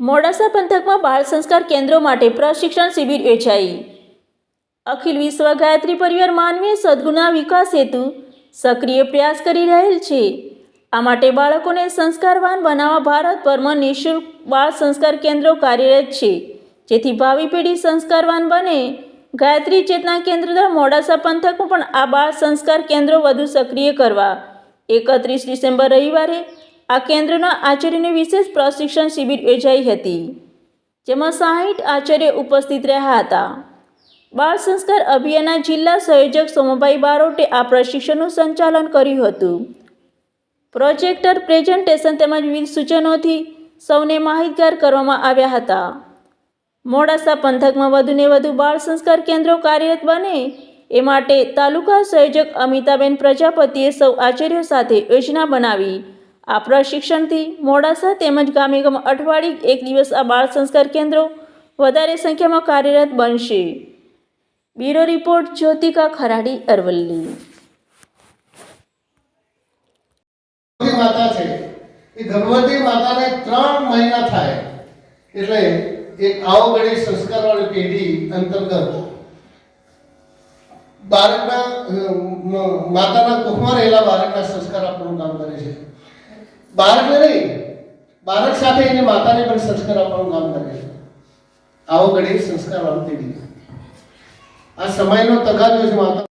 મોડાસા પંથકમાં બાળ સંસ્કાર કેન્દ્રો માટે પ્રશિક્ષણ શિબિર યોજાઈ. અખિલ વિશ્વ ગાયત્રી પરિવાર માનવીય સદગુના વિકાસ હેતુ સક્રિય પ્રયાસ કરી રહેલ છે. આ માટે બાળકોને સંસ્કારવાન બનાવવા ભારતભરમાં નિઃશુલ્ક બાળ સંસ્કાર કેન્દ્રો કાર્યરત છે. જેથી ભાવિ પેઢી સંસ્કારવાન બને. ગાયત્રી ચેતના કેન્દ્ર દ્વારા મોડાસા પંથકમાં પણ આ બાળ સંસ્કાર કેન્દ્રો વધુ સક્રિય કરવા. એકત્રીસ ડિસેમ્બર રવિવારે આ કેન્દ્રના આચાર્યની વિશેષ પ્રશિક્ષણ શિબિર યોજાઈ હતી, જેમાં સાહીઠ આચાર્ય ઉપસ્થિત રહ્યા હતા. બાળ સંસ્કાર અભિયાનના જિલ્લા સંયોજક સોમભાઈ બારોટે આ પ્રશિક્ષણનું સંચાલન કર્યું હતું. પ્રોજેક્ટર પ્રેઝન્ટેશન તેમજ વિવિધ સૂચનોથી સૌને માહિતગાર કરવામાં આવ્યા હતા. મોડાસા પંથકમાં વધુને વધુ બાળ સંસ્કાર કેન્દ્રો કાર્યરત બને એ માટે તાલુકા સંયોજક અમિતાબેન પ્રજાપતિએ સૌ આચાર્યો સાથે યોજના બનાવી આ પ્રશિક્ષણથી મોડાસા તેમજ ગામે ગામ અઠવાડિયે એક દિવસ આ બાળ સંસ્કાર કેન્દ્રો વધારે સંખ્યામાં કાર્યરત બનશે. Bureau report Jyotika Kharadi, Aravalli. માતા છે. એ ગર્ભવતી માતાને ત્રણ મહિના થાય. એટલે એક આવગડી સંસ્કારવાળી પેઢી અંતર્ગત બાળકના માતાના કુખમાં રહેલા બાળકના સંસ્કાર આપણું કામ કરે છે. બાળકને નહીં બાળક સાથે એને માતાને પણ સંસ્કાર આપવાનું કામ કરે છે. આવગડી સંસ્કાર પેઢી આ સમયનો તગાદો છે માતા.